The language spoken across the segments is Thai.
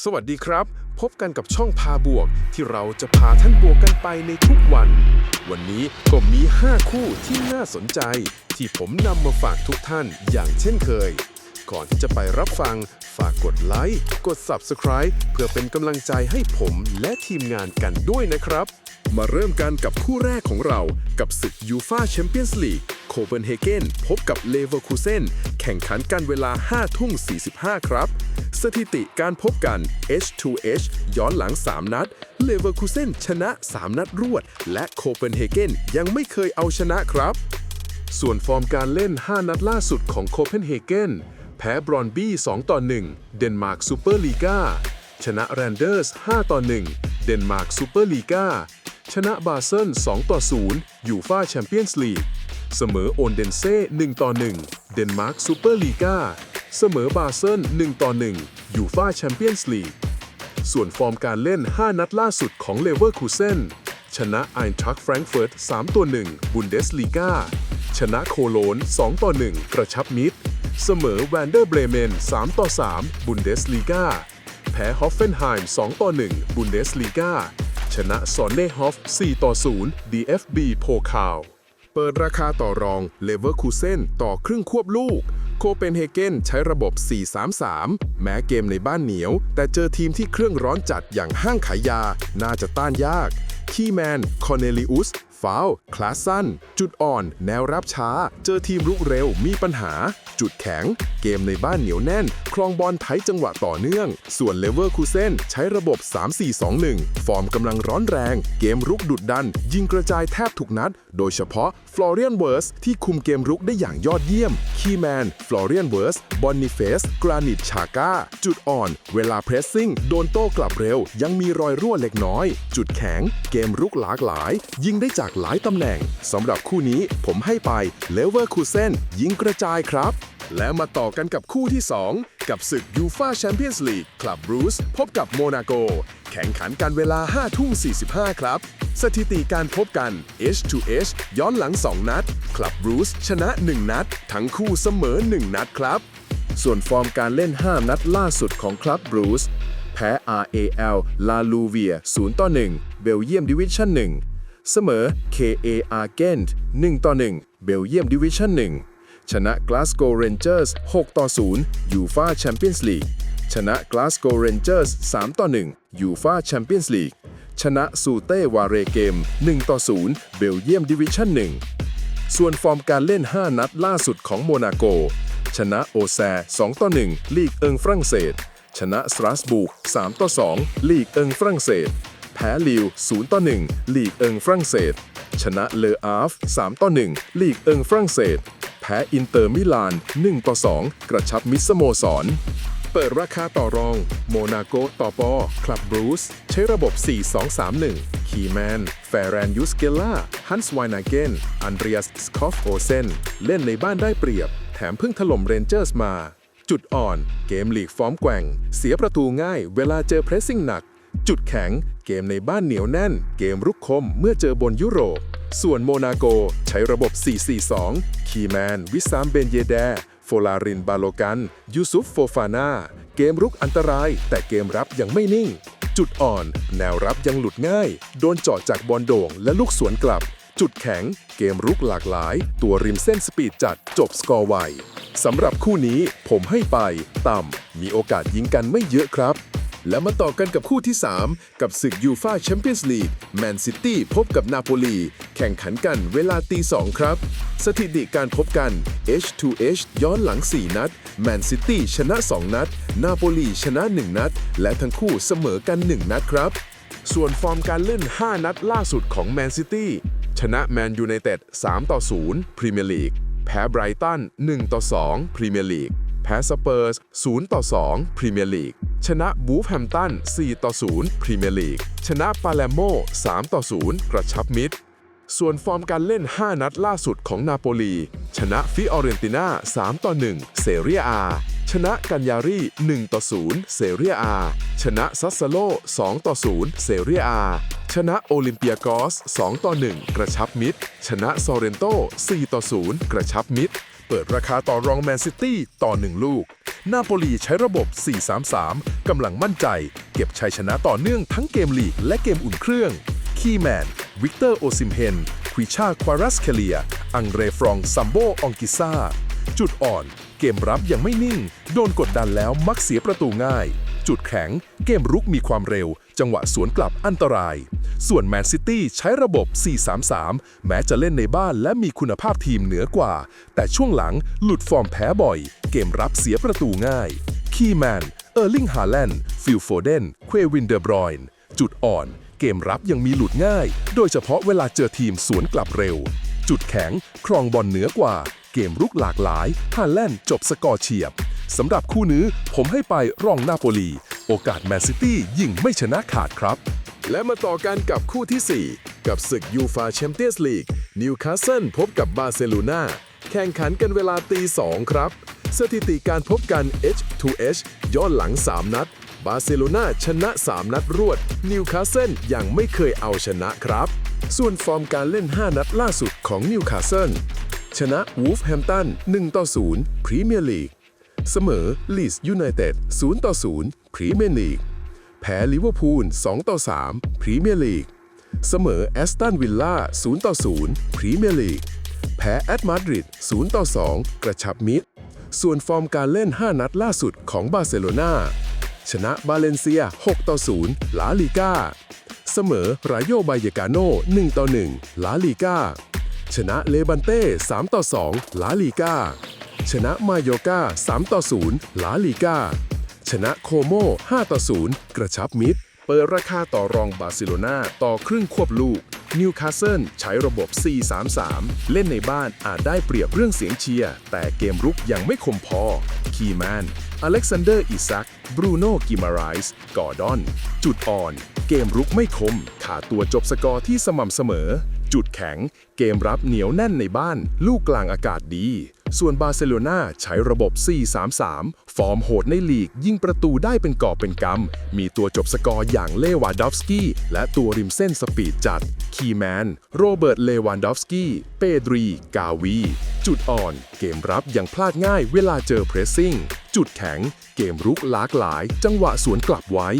สวัสดีครับ พบกันกับช่องพาบวก ที่เราจะพาท่านบวกกันไปในทุกวัน วันนี้ก็มี 5 คู่ที่น่าสนใจ ที่ผมนำมาฝากทุกท่านอย่างเช่นเคย ก่อนที่จะไปรับฟัง ฝากกดไลค์กด Subscribe เพื่อเป็นกำลังใจให้ผมและทีมงานกันด้วยนะครับ มาเริ่มกันกับคู่แรกของเรา กับศึกยูฟาแชมเปี้ยนส์ลีกโคเปนเฮเกนพบกับเลเวอร์คูเซนแข่งขันกันเวลา5ทุ่ม45 ครับ สถิติการพบกัน H2H ย้อนหลัง 3 นัด เลเวอร์คูเซนชนะ 3 นัดรวด และโคเปนเฮเกนยังไม่เคยเอาชนะครับ ส่วนฟอร์มการเล่น 5 นัดล่าสุดของโคเปนเฮเกนแพ้บรอนบี้ 2 ต่อ 1 เดนมาร์กซูเปอร์ลีกาชนะแรนเดอร์ส 5 ต่อ 1 เดนมาร์กซูเปอร์ลีกาชนะบาเซน2ต่อ 0 ยูฟาแชมเปี้ยนส์ลีก เสมอโอนเดนเซ่ 1 ต่อ 1 เดนมาร์กซูเปอร์ลีกา เสมอบาเซน1ต่อ1ยูฟาแชมเปี้ยนส์ลีก ส่วนฟอร์มการเล่น 5 นัดล่าสุดของเลเวอร์คูเซนชนะไอ n นทรักแฟรงก์เฟิร์ต3ต่อ1บุนเดสลีกาชนะโคโลน2ต่อ1กระชับมิตร เสมอแวนเดอร์เบรเมน3ต่อ3บุนเดสลีกาแพ้ฮอฟเฟนไฮม์2ต่อ1บุนเดสลีกาชนะซอนเน่ฮอฟ4ต่อ0 DFB โพคาว เปิดราคาต่อรองเลเวอร์คูเซนต่อครึ่งควบลูก โคเปนเฮเกนใช้ระบบ 4-3-3 แม้เกมในบ้านเหนียว แต่เจอทีมที่เครื่องร้อนจัดอย่างห้างขายยา น่าจะต้านยาก คีแมน คอร์เนลิอุสฟาวคลาสซันจุดอ่อน แนวรับช้า เจอทีมรุกเร็ว มีปัญหา จุดแข็ง เกมในบ้านเหนียวแน่น ครองบอลไทยจังหวะต่อเนื่อง ส่วนเลเวอร์คูเซนใช้ระบบ 3-4-2-1 ฟอร์มกำลังร้อนแรง เกมรุกดุดดัน ยิงกระจายแทบทุกนัด โดยเฉพาะฟลอเรียนเวิร์สที่คุมเกมรุกได้อย่างยอดเยี่ยม คีแมน ฟลอเรียนเวิร์ส บอนนิเฟส กรานิต ชาก้า จุดอ่อน เวลาเพรสซิ่ง โดนโต้กลับเร็ว ยังมีรอยรั่วเล็กน้อย จุดแข็ง เกมรุกหลากหลาย ยิงได้จากหลายตำแหน่ง สำหรับคู่นี้ผมให้ไปเลเวอร์คูเซนยิงกระจายครับและมาต่อกันกับคู่ที่ 2 กับศึกยูฟาแชมเปี้ยนส์ลีกคลับบรูซพบกับโมนาโก แข่งขันกันเวลา 5 ทุ่ม 45 ครับ สถิติการพบกัน H2H ย้อนหลัง 2 นัด คลับบรูซชนะ 1 นัด ทั้งคู่เสมอ 1 นัดครับ ส่วนฟอร์มการเล่น 5 นัดล่าสุดของคลับบรูซแพ้ RAL ลาลูเวีย0ต่อ1เบลเยียมดิวิชั่น1 เสมอ KAR Gent 1ต่อ1เบลเยียมดิวิชั่น1 ชนะ Glasgow Rangers 6ต่อ0ยูฟาแชมเปี้ยนส์ลีกชนะ Glasgow Rangers 3ต่อ1ยูฟาแชมเปี้ยนส์ลีก ชนะซูเต้วาเรเกม 1 ต่อ 0 เบลเยียมดิวิชั่น 1 ส่วนฟอร์มการเล่น 5 นัดล่าสุดของโมนาโก ชนะโอแซ 2 ต่อ 1 ลีกเอิงฝรั่งเศส ชนะสตราสบูร์ก3 ต่อ 2 ลีกเอิงฝรั่งเศส แพ้ลิว 0 ต่อ 1 ลีกเอิงฝรั่งเศส ชนะเลออาฟ 3 ต่อ 1 ลีกเอิงฝรั่งเศส แพ้อินเตอร์มิลาน 1 ต่อ 2 กระชับมิสโมสร เปิดราคาต่อรอง โมนาโกต่อปอคลับบรูซใช้ระบบ 4-2-3-1 คีแมน แฟรนยูสเกล่า ฮันส์ไวนาเกน อันเดรียสสคอฟโอเซน เล่นในบ้านได้เปรียบ แถมเพิ่งถล่มเรนเจอร์สมา จุดอ่อน เกมลีกฟอร์มแกว่ง เสียประตูง่าย เวลาเจอเพรสซิ่งหนัก จุดแข็ง เกมในบ้านเหนียวแน่น เกมรุกคมเมื่อเจอบนยุโรป ส่วนโมนาโกใช้ระบบ 4-4-2 คีแมน วิสามเบนเยแด โฟลารินบาโลกัน ยูซุฟโฟฟานาเกมรุกอันตราย แต่เกมรับยังไม่นิ่ง จุดอ่อน แนวรับยังหลุดง่าย โดนเจาะจากบอลโด่งและลูกสวนกลับ จุดแข็ง เกมรุกหลากหลาย ตัวริมเส้นสปีดจัดจบสกอร์ไวสำหรับคู่นี้ผมให้ไป ต่ำมีโอกาสยิงกันไม่เยอะครับ และมาต่อกันกับคู่ที่ 3 กับศึกยูฟาแชมเปี้ยนส์ลีกแมนซิตี้พบกับนาโปลี แข่งขันกันเวลาตี2ครับ สถิติการพบกัน H2H ย้อนหลัง 4 นัดแมนซิตี้ชนะ 2 นัด นาโปลีชนะ 1 นัด และทั้งคู่เสมอกัน 1 นัดครับ ส่วนฟอร์มการเล่น 5 นัดล่าสุดของแมนซิตี้ชนะแมนยูไนเต็ด3ต่อ0พรีเมียร์ลีกแพ้ไบรตัน1ต่อ2พรีเมียร์ลีก แพ้สเปอร์ส0ต่อ2พรีเมียร์ลีก ชนะบูฟแฮมตัน4ต่อ0พรีเมียร์ลีก ชนะปาเลโม3ต่อ0กระชับมิตร ส่วนฟอร์มการเล่น 5 นัดล่าสุดของนาโปลี ชนะฟิออเรนติน่า3ต่อ1เซเรียอาชนะกันยารี1ต่อ0เซเรียอาชนะซัสซาโล2ต่อ0เซเรียอาชนะโอลิมเปียกอส2ต่อ1กระชับมิตร ชนะซอเรนโต4ต่อ0กระชับมิตร เปิดราคาต่อรองแมนซิตี้ต่อ 1 ลูก นาโปลีใช้ระบบ 4-3-3 กำลังมั่นใจ เก็บชัยชนะต่อเนื่องทั้งเกมลีกและเกมอุ่นเครื่อง คีแมน วิกเตอร์โอซิมเฮนควิชาควารัสเคเลีย อังเรฟรองซัมโบองกิซาจุดอ่อน เกมรับยังไม่นิ่ง โดนกดดันแล้วมักเสียประตูง่าย จุดแข็ง เกมรุกมีความเร็วจังหวะสวนกลับอันตราย ส่วนแมนซิตี้ใช้ระบบ 4-3-3 แม้จะเล่นในบ้านและมีคุณภาพทีมเหนือกว่า แต่ช่วงหลังหลุดฟอร์มแพ้บ่อย เกมรับเสียประตูง่าย คีแมน เออร์ลิงฮาแลนด์ ฟิลโฟเดน เควินเดอร์บรอยน์จุดอ่อน เกมรับยังมีหลุดง่าย โดยเฉพาะเวลาเจอทีมสวนกลับเร็ว จุดแข็ง ครองบอลเหนือกว่า เกมรุกหลากหลายฮาแลนด์จบสกอร์เฉียบสำหรับคู่นี้ผมให้ไปรองนาโปลี โอกาสแมนซิตี้ยิ่งไม่ชนะขาดครับ และมาต่อกันกับคู่ที่ 4 กับศึกยูฟาแชมเปี้ยนส์ลีกนิวคาสเซิลพบกับบาร์เซโลนาแข่งขันกันเวลาตี2ครับ สถิติการพบกัน H2H ย้อนหลัง 3 นัด บาร์เซโลนาชนะ 3 นัดรวด นิวคาสเซิลยังไม่เคยเอาชนะครับ ส่วนฟอร์มการเล่น 5 นัดล่าสุดของนิวคาสเซิลชนะวูฟแฮมตัน1ต่อ0พรีเมียร์ลีก เสมอลีสยูไนเต็ด0ต่อ0 พรีเมียร์ลีก แพ้ลิเวอร์พูล 2 ต่อ 3 พรีเมียร์ลีก เสมอแอสตันวิลล่า 0 ต่อ 0 พรีเมียร์ลีก แพ้แอตมาดริด 0 ต่อ 2 กระชับมิตร ส่วนฟอร์มการเล่น 5 นัดล่าสุดของบาร์เซโลนาชนะบาเลนเซีย 6 ต่อ 0 ลาลิก้า เสมอรายโยบายกาโน1ต่อ 1 ลาลิก้า ชนะเลบันเต้ 3 ต่อ 2 ลาลิก้า ชนะมาโยกา3 ต่อ 0 ลาลิก้า ชนะโคโม5ต่อ0กระชับมิตรเปิดราคาต่อรองบาร์เซโลนาต่อครึ่งควบลูกนิวคาสเซิลใช้ระบบ 4-3-3 เล่นในบ้านอาจได้เปรียบเรื่องเสียงเชียร์ แต่เกมรุกยังไม่คมพอ คีแมน อเล็กซานเดอร์ อิซัก บรูโน่ กิมาไรส์กอร์ดอน จุดอ่อน เกมรุกไม่คม ขาดตัวจบสกอร์ที่สม่ำเสมอ จุดแข็ง เกมรับเหนียวแน่นในบ้าน ลูกกลางอากาศดี ส่วนบาร์เซโลนาใช้ระบบ 4-3-3 ฟอร์มโหดในลีก ยิงประตูได้เป็นกอบเป็นกำ มีตัวจบสกอร์อย่างเลวานดอฟสกี้ และตัวริมเส้นสปีดจัด คีแมน โรเบิร์ต เลวานดอฟสกี้ เปดรี กาวี จุดอ่อน เกมรับยังพลาดง่ายเวลาเจอเพรสซิ่ง จุดแข็ง เกมรุกหลากหลาย จังหวะสวนกลับไว้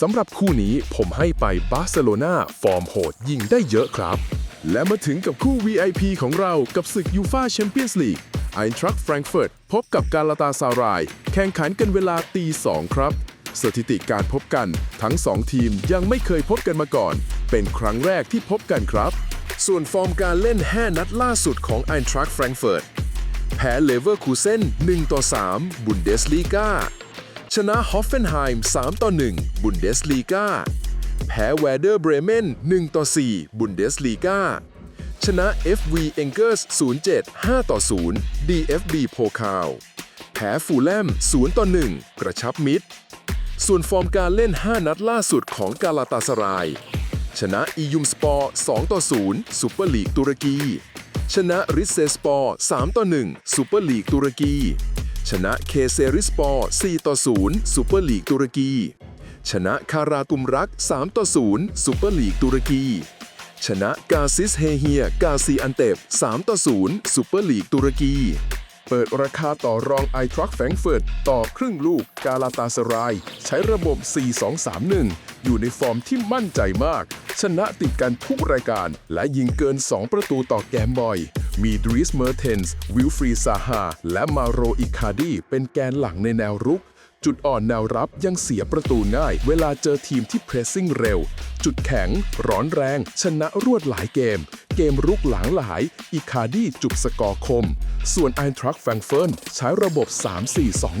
สำหรับคู่นี้ผมให้ไปบาร์เซโลนาฟอร์มโหดยิงได้เยอะครับ และมาถึงกับคู่ VIP ของเรากับศึกยูฟาแชมเปี้ยนส์ลีก ไอ n ทรัคแฟรงก์เฟิร์ตพบกับกาลาตาซาราย แข่งขันกันเวลาตี2ครับ สถิติการพบกันทั้ง 2 ทีมยังไม่เคยพบกันมาก่อน เป็นครั้งแรกที่พบกันครับ ส่วนฟอร์มการเล่น 5 นัดล่าสุดของไอ n ทรัคแฟรงก์เฟิร์ตแพ้เลเวอร์คูเซน1ต่อ3บุนเดสลีกาชนะฮอฟเฟนไฮม์3ต่อ1บุนเดสลีกาแพ้แวเดอร์เบรเมน1ต่อ4บุนเดสลีกา ชนะ FV e n g e r s 07 5 ต่อ 0 DFB โพคาวแพ้ฟูลแลม 0 ต่อ 1 กระชับมิตรส่วนฟอร์มการเล่น 5 นัดล่าสุดของกาลาตาสราย ชนะอียุมสปอร์ 2 ต่อ 0ซูเปอร์ลีกตุรกี ชนะริเซสปอร์ 3 ต่อ 1ซูเปอร์ลีกตุรกี ชนะเคเซริสปอร์ 4 ต่อ 0ซูเปอร์ลีกตุรกี ชนะคารากุมรัก 3 ต่อ 0ซูเปอร์ลีกตุรกี ชนะกาซิสเฮเฮีย กาซีอันเตบ3ต่อ0ซูเปอร์ลีกตุรกี เปิดราคาต่อรองไอทรัคแฟงเฟิร์ตต่อครึ่งลูกกาลาตาสราย ใช้ระบบ 4-2-3-1 อยู่ในฟอร์มที่มั่นใจมาก ชนะติดกันทุกรายการ และยิงเกิน 2 ประตูต่อแกมบอย มีดริสเมอร์เทนส์วิลฟรีซาฮาและมาโรอิคาดีเป็นแกนหลังในแนวรุก จุดอ่อนแนวรับยังเสียประตูง่าย เวลาเจอทีมที่เพรสซิ่งเร็ว จุดแข็ง ร้อนแรง ชนะรวดหลายเกม เกมรุกหลังหลายอีคาดี้จุบสกอร์คม ส่วนไอทรัคแฟงเฟิร์นใช้ระบบ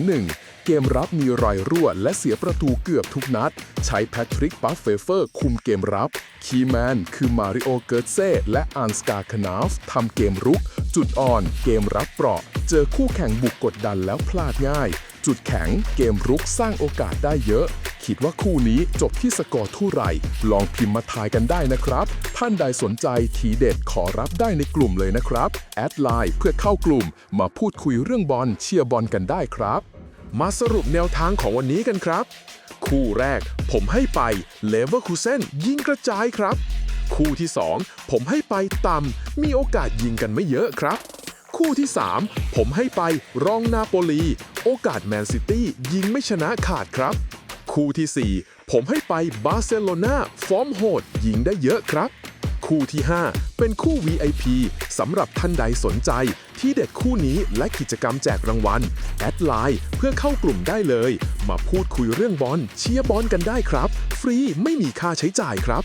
3-4-2-1 เกมรับมีรอยรั่ว และเสียประตูเกือบทุกนัด ใช้แพทริกบัฟเฟเฟอร์คุมเกมรับ คีแมนคือมาริโอเกิร์เซ่และอันสกาคนาฟทำเกมรุก จุดอ่อน เกมรับเปราะ เจอคู่แข่งบุกกดดันแล้วพลาดง่าย จุดแข็งเกมรุกสร้างโอกาสได้เยอะ คิดว่าคู่นี้จบที่สกอร์เท่าไหร่ ลองพิมพ์มาทายกันได้นะครับ ท่านใดสนใจทีเด็ดขอรับได้ในกลุ่มเลยนะครับ แอดไลน์เพื่อเข้ากลุ่ม มาพูดคุยเรื่องบอลเชียร์บอลกันได้ครับ มาสรุปแนวทางของวันนี้กันครับ คู่แรก ผมให้ไปเลเวอร์คูเซนยิงกระจายครับ คู่ที่ 2 ผมให้ไปต่ำมีโอกาสยิงกันไม่เยอะครับ คู่ที่ 3 ผมให้ไปรองนาโปลี โอกาสแมนซิตี้ยิงไม่ชนะขาดครับ คู่ทีสี่ 4 ผมให้ไปบาร์เซโลนาฟอร์มโหด ยิงได้เยอะครับ คู่ที่ 5 เป็นคู่ VIP สำหรับท่านใดสนใจที่เด็ดคู่นี้และกิจกรรมแจกรางวัล แอดไลน์เพื่อเข้ากลุ่มได้เลย มาพูดคุยเรื่องบอลเชียร์บอลกันได้ครับ ฟรีไม่มีค่าใช้จ่ายครับ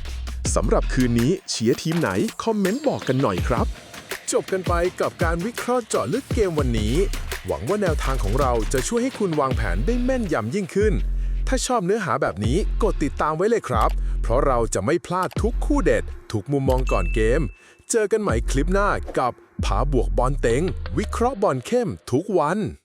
สำหรับคืนนี้เชียร์ทีมไหน คอมเมนต์บอกกันหน่อยครับ จบกันไปกับการวิเคราะห์เจาะลึกเกมวันนี้ หวังว่าแนวทางของเราจะช่วยให้คุณวางแผนได้แม่นยำยิ่งขึ้น ถ้าชอบเนื้อหาแบบนี้กดติดตามไว้เลยครับ เพราะเราจะไม่พลาดทุกคู่เด็ด ทุกมุมมองก่อนเกม เจอกันใหม่คลิปหน้ากับผาบวกบอลเต็ง วิเคราะห์บอลเข้มทุกวัน